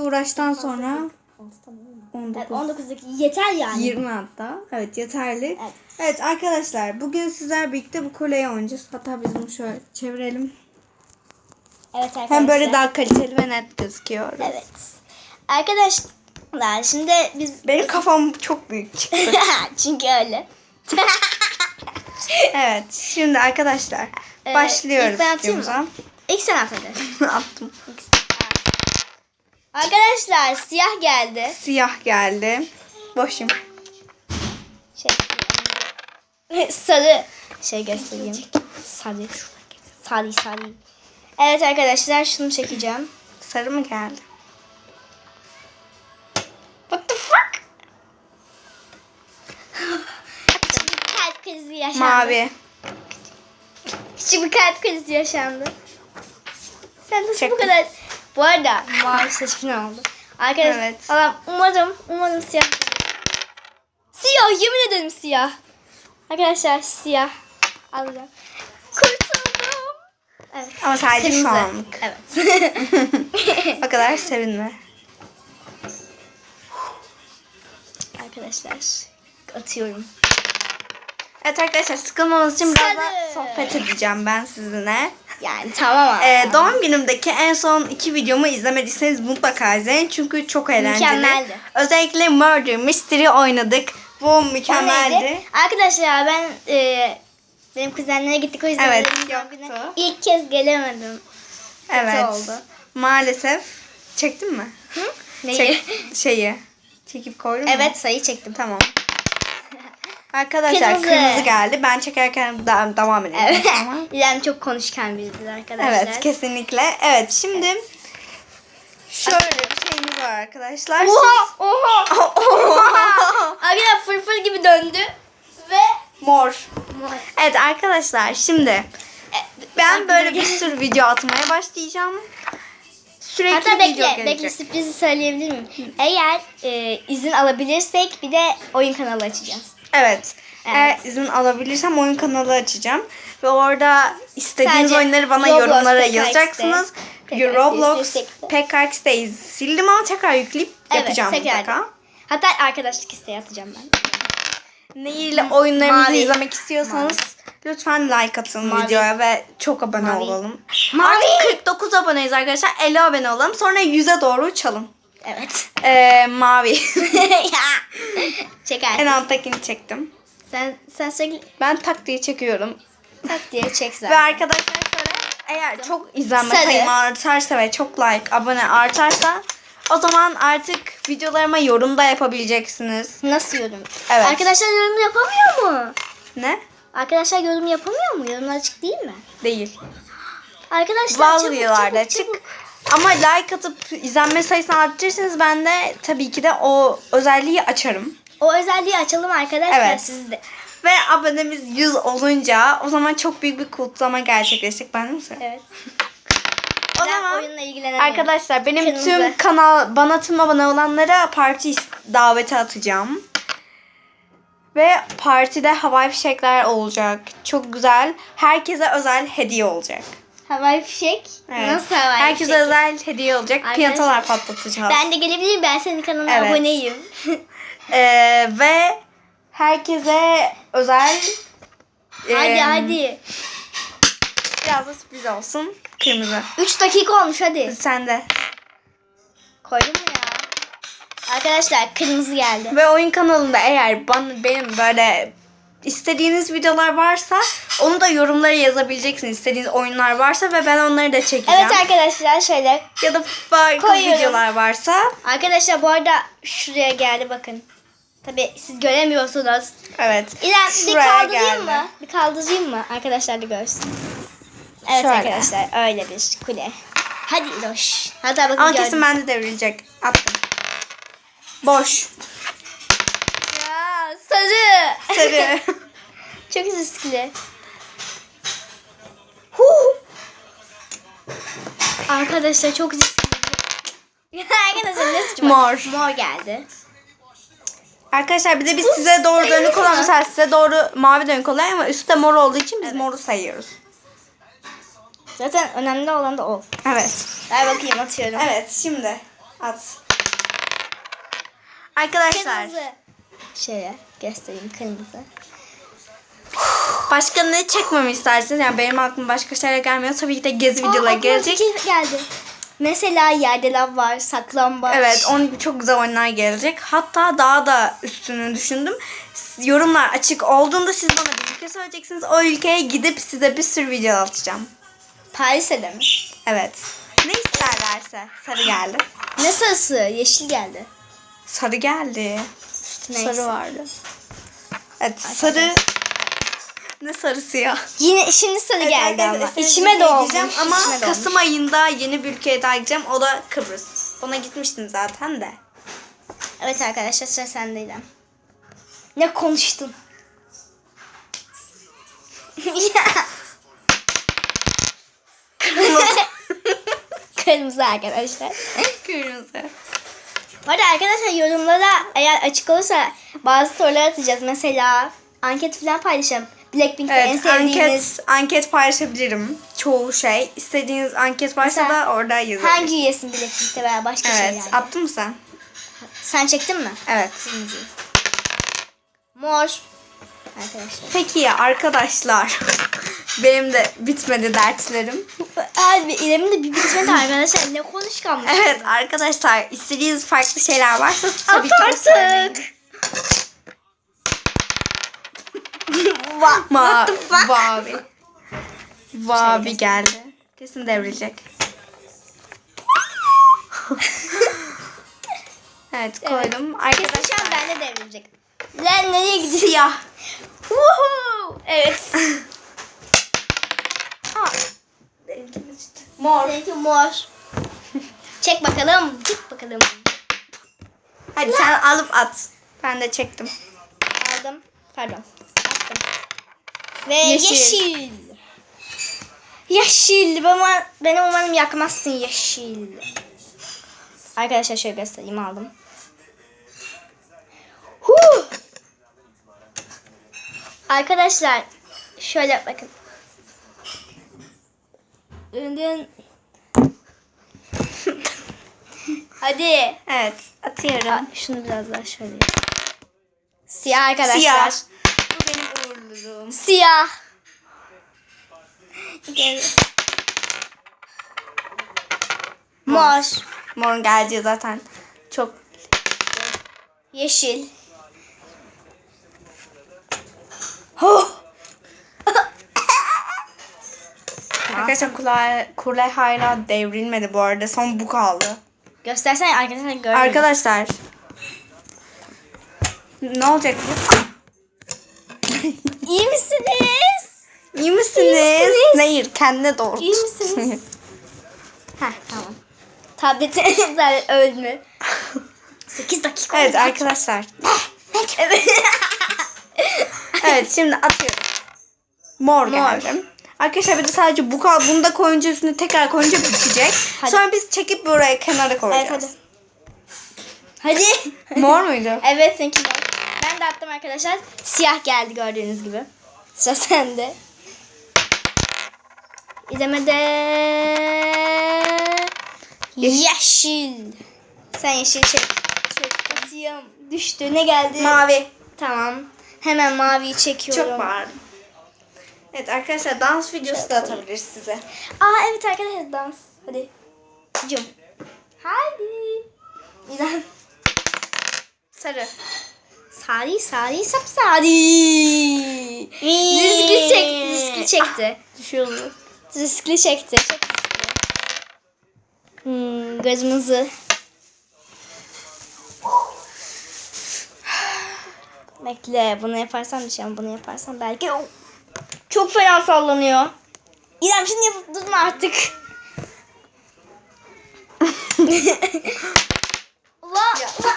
uğraştan sonra Evet, 19 19'daki yeter yani. 20 hatta. Evet yeterli. Evet. Evet. arkadaşlar bugün sizler birlikte bu kuleyi oynayacağız. Hatta biz bunu şöyle çevirelim. Evet arkadaşlar. Hem böyle daha kaliteli ve net gözüküyor. Evet. Arkadaşlar şimdi biz... Benim kafam çok büyük çıktı. Çünkü öyle. evet şimdi arkadaşlar Ee, başlıyoruz ilk ben atayım mı? İlk sen at hadi. Attım. Arkadaşlar siyah geldi. Siyah geldi. Boşum. Şey, sarı şey göstereyim. Sarı. Sarı sarı. Evet arkadaşlar şunu çekeceğim. Sarı mı geldi? What the fuck? Kalp krizi yaşandı. Mavi. Küçük bir kalp krizi yaşandı. Sen nasıl bu Çektim. kadar... Bu arada mavi seçkin oldu. Arkadaşlar Evet. Allah'ım umarım, umarım siyah. Siyah, yemin ederim siyah. Arkadaşlar siyah. Alacağım. Kurtuldum. Evet. Ama sadece şu Kırmızı. anlık. Evet. O kadar sevinme. Arkadaşlar atıyorum. Evet arkadaşlar sıkılmamız için biraz sohbet edeceğim ben sizinle. Yani tamam ama. Ee, doğum günümdeki en son iki videomu izlemediyseniz mutlaka izleyin. Çünkü çok eğlenceli. Mükemmeldi. Özellikle Murder Mystery oynadık. Bu mükemmeldi. neydi? Arkadaşlar ben e, benim kuzenlere gittik o yüzden Evet, benim doğum yoktu. İlk kez gelemedim. Kötü Evet. oldu. Maalesef. Çektin mi? Hı? Neyi? Çek, şeyi. Çekip koydun mu? Evet sayı çektim. Tamam. Arkadaşlar Kırmızı. kırmızı, geldi. Ben çekerken da- devam edelim. Evet. Tamam. İrem çok konuşkan biridir arkadaşlar. Evet kesinlikle. Evet şimdi şöyle bir şeyimiz var arkadaşlar. Oha! Oha! Oha! Arkadaşlar fırfır gibi döndü. Ve Mor. Evet arkadaşlar şimdi ben böyle bir sürü video atmaya başlayacağım. Sürekli Hatta video bekle, gelecek. bekle sürprizi söyleyebilir miyim? Eğer e, izin alabilirsek bir de oyun kanalı açacağız. Evet. Eğer Evet. izin alabilirsem oyun kanalı açacağım. Ve orada istediğiniz Sadece oyunları bana Roblox, yorumlara PKX'de, yazacaksınız. PKX'de, Roblox, PKX'de. PKX'de sildim ama tekrar yükleyip yapacağım evet, tekrar. mutlaka. Hatta arkadaşlık isteği atacağım ben. Neyle oyunlarımızı Mavi. izlemek istiyorsanız lütfen like atın Mavi. videoya ve çok abone Mavi. olalım. Mavi. Artık 49 aboneyiz arkadaşlar. 50 abone olalım. Sonra 100'e doğru uçalım. Evet. Ee, mavi. Çek artık. en alttakini çektim. Sen, sen sürekli Ben tak diye çekiyorum. tak diye çek Ve zaten. arkadaşlar şöyle eğer çok izlenme Sarı. sayım artarsa ve çok like, abone artarsa o zaman artık videolarıma yorum da yapabileceksiniz. Nasıl yorum? Evet. Arkadaşlar yorum yapamıyor mu? Ne? Arkadaşlar yorum yapamıyor mu? Yorumlar açık değil mi? Değil. Arkadaşlar Bazı çabuk, videolarda çabuk, açık. çabuk. Ama like atıp izlenme sayısını arttırırsanız ben de tabii ki de o özelliği açarım. O özelliği açalım arkadaşlar Evet. sizde. Ve abonemiz 100 olunca o zaman çok büyük bir kutlama gerçekleşecek. Ben de mi? Evet. O zaman oyunla ilgilenen arkadaşlar benim Kırmızı. tüm kanal bana tüm abone olanlara parti daveti atacağım. Ve partide havai fişekler olacak. Çok güzel. Herkese özel hediye olacak. Havai fişek. Evet. Nasıl havai Herkese fişek? özel hediye olacak. Arkadaşlar- Piyatalar patlatacağız. Ben de gelebilir miyim? Ben senin kanalına Evet. aboneyim. Ee, ve herkese özel hadi ee, hadi. Biraz da sürpriz olsun. Kırmızı. 3 dakika olmuş hadi. Sen de. Koydun mu ya? Arkadaşlar kırmızı geldi. Ve oyun kanalında eğer bana, benim böyle istediğiniz videolar varsa onu da yorumlara yazabileceksiniz. İstediğiniz oyunlar varsa ve ben onları da çekeceğim. Evet arkadaşlar şöyle. ya da farklı Koyuyorum. videolar varsa. Arkadaşlar bu arada şuraya geldi bakın. Tabi siz göremiyorsunuz. Evet. İrem bir kaldırayım geldi. mı? Bir kaldırayım mı? Arkadaşlar da görsün. Evet Şöyle. arkadaşlar öyle bir kule. Hadi İloş. Hatta bakın Ama gördüm. kesin bende devrilecek. Attım. Boş. Ya sarı. Sarı. Çok riskli. Huh. Arkadaşlar çok riskli. Arkadaşlar ne suçum var? Mor. Mor geldi. Arkadaşlar bir de biz size doğru dönük olan mesela size doğru mavi dönük oluyor ama üstte mor olduğu için biz moru sayıyoruz. Zaten önemli olan da o. Evet. Ver bakayım atıyorum. Evet şimdi At. Arkadaşlar Kırmızı. Şöyle göstereyim kırmızı. Başka ne çekmemi istersiniz? Yani benim aklıma başka şeyler gelmiyor. Tabii ki de gezi videoları aklıma gelecek. fikir geldi. Mesela yerde lav var, saklambaç. Evet onun gibi çok güzel oyunlar gelecek. Hatta daha da üstünü düşündüm. S- Yorumlar açık olduğunda siz bana bir ülke söyleyeceksiniz. O ülkeye gidip size bir sürü video atacağım. Paris'e de mi? Evet. Ne isterlerse. Sarı geldi. Ne sarısı? Yeşil geldi. Sarı geldi. Neyse. Sarı vardı. Evet sarı. Ne sarısı ya? Yine şimdi sarı Evet, geldi arkadaşlar, ama. İçime gideceğim Ama içime. Kasım ayında yeni bir ülkeye daha gideceğim. O da Kıbrıs. Ona gitmiştim zaten de. Evet arkadaşlar sıra sendeydi. Ne konuştun? Kırmızı arkadaşlar. Kırmızı. Bu arada arkadaşlar yorumlara eğer açık olursa bazı sorular atacağız. Mesela anket falan paylaşalım. Blackpink'te en Evet, sevdiğiniz anket, anket paylaşabilirim. Çoğu şey. İstediğiniz anket varsa Mesela da orada yazabilirsiniz. hangi üyesin Blackpink'te veya başka Evet. şeylerde. Attın mı sen? Sen çektin mi? Evet. Mor. Arkadaşlar. Peki ya arkadaşlar. Benim de bitmedi dertlerim. Abi İrem'in de bir bitmedi arkadaşlar. Ne konuşkanmış. Evet arkadaşlar istediğiniz farklı şeyler varsa tabii ki söyleyin. Va- Ma What the fuck? Vavi. Vavi Şöyle geldi. Kesin devrilecek. evet koydum. Kesin şu Arkadaşlar an bende devrilecek. Lan nereye gidiyorsun? siyah. Woohoo! Evet. Aa, Mor. Seninki mor. Çek bakalım. Çek bakalım. Hadi sen alıp at. Ben de çektim. Aldım. Pardon. Ve Yeşil. yeşil. Yeşil. Bana, beni umarım yakmazsın yeşil. Arkadaşlar şöyle göstereyim aldım. Huh! Arkadaşlar şöyle bakın. Dın. Hadi. Evet atıyorum. Şunu biraz daha şöyle. Siyah arkadaşlar. Siyah. Uğurluluğum. Siyah. Mor. Mor geldi zaten. Çok Yeşil. Oh. Arkadaşlar kulay, kulay hala devrilmedi bu arada. Son bu kaldı. Göstersene arkadaşlar görmüyor. Arkadaşlar. Ne olacak? İyi misiniz? İyi misiniz? misiniz? Hayır kendine doğru. İyi misiniz? Heh tamam. Tabletin zaten öldü. 8 dakika evet oldu. arkadaşlar. Evet. Evet şimdi atıyorum. Mor, Mor. geldi. Arkadaşlar bir de sadece bu kaldı. Bunu da koyunca üstüne tekrar koyunca bitecek. Hadi. Sonra biz çekip buraya kenara evet koyacağız. hadi. Hadi. Mor muydu? Evet seninki mor. Attım arkadaşlar. Siyah geldi gördüğünüz gibi. Sıra sende. İzlemede yeşil. Sen yeşil çek. Çek. Atıyorum. Düştü. Ne geldi? Mavi. Tamam. Hemen maviyi çekiyorum. Çok bağırdım. Evet arkadaşlar dans videosu da atabiliriz size. Aa evet arkadaşlar dans. Hadi. Cum. Hadi. İlan. Sarı. Sari sari sap sari. Riskli çek, riskli çekti. Düşüyordu. Riskli çekti. Çok. Hmm, gözümüzü. Bekle bunu yaparsam düşeceğim. Bunu yaparsam belki Oh! çok fena sallanıyor. İrem şimdi yapıp durma artık. Ula, Ya. ula,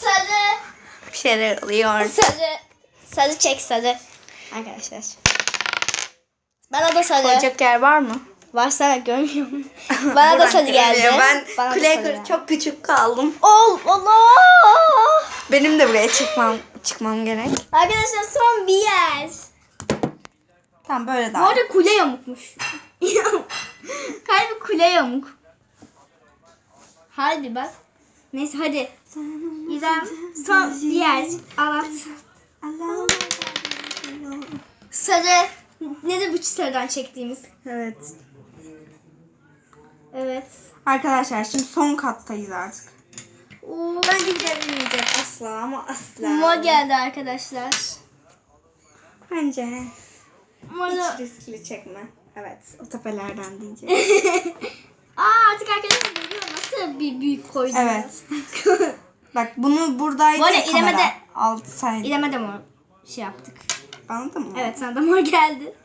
sarı. Bir şeyler oluyor. Sarı. Sarı çek sarı. Arkadaşlar. Bana da sarı. Koyacak yer var mı? Varsa görmüyorum. Bana da sarı geldi. Ben Bana geldi. çok küçük kaldım. Ol, Allah. Benim de buraya çıkmam çıkmam gerek. Arkadaşlar son bir yer. Tamam böyle Bu daha. arada kule yamukmuş. Kalbi kule yamuk. Harbi bak. Neyse hadi. İrem son diğer anlat. Sarı. Nedir bu sarıdan çektiğimiz? Evet. Evet. Arkadaşlar şimdi son kattayız artık. Oo, Bence gidebilmeyecek asla ama asla. Mor geldi arkadaşlar. Bence Moru. hiç riskli çekme. Evet o tepelerden diyeceğim. Aa artık arkadaşlar nasıl bir büyük koydu. evet. Bak bunu buradaydı Bu arada kamera. İrem'e de- Altı saydı. İrem'e de mor şey yaptık. Bana da mı? Evet sana da mor geldi.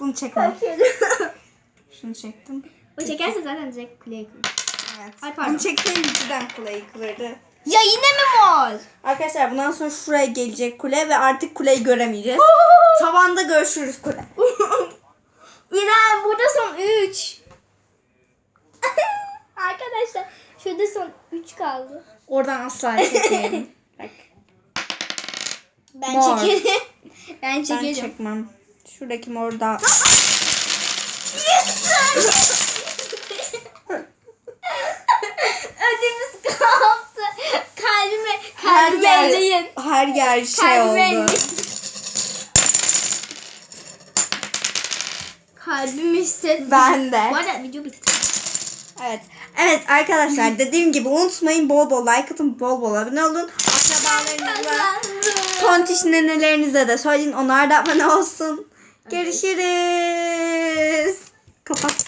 Bunu çekme. Şunu çektim. o çekerse zaten direkt kuleye kırır. Evet. Ay, pardon. Bunu çekseydim cidden kule yıkılırdı. Ya yine mi mor? Arkadaşlar bundan sonra şuraya gelecek kule ve artık kuleyi göremeyeceğiz. Tavanda görüşürüz kule. İrem burada son 3. Arkadaşlar şurada son 3 kaldı. Oradan asla çekmeyelim. Bak Ben Mor. çekerim. ben ben çekerim. çekmem. Şuradaki mor da. Ödümüz kalktı. Kalbime, her kalbime yer, elleyin. her yer şey Kalbime oldu. Kalbimi hissettim. Ben de. Bu arada video bitti. Evet. Evet arkadaşlar dediğim gibi unutmayın bol bol like atın, bol bol abone olun. Akrabalarınızla, tontiş nenelerinize de söyleyin. Onlar da abone olsun. Görüşürüz. Kapat.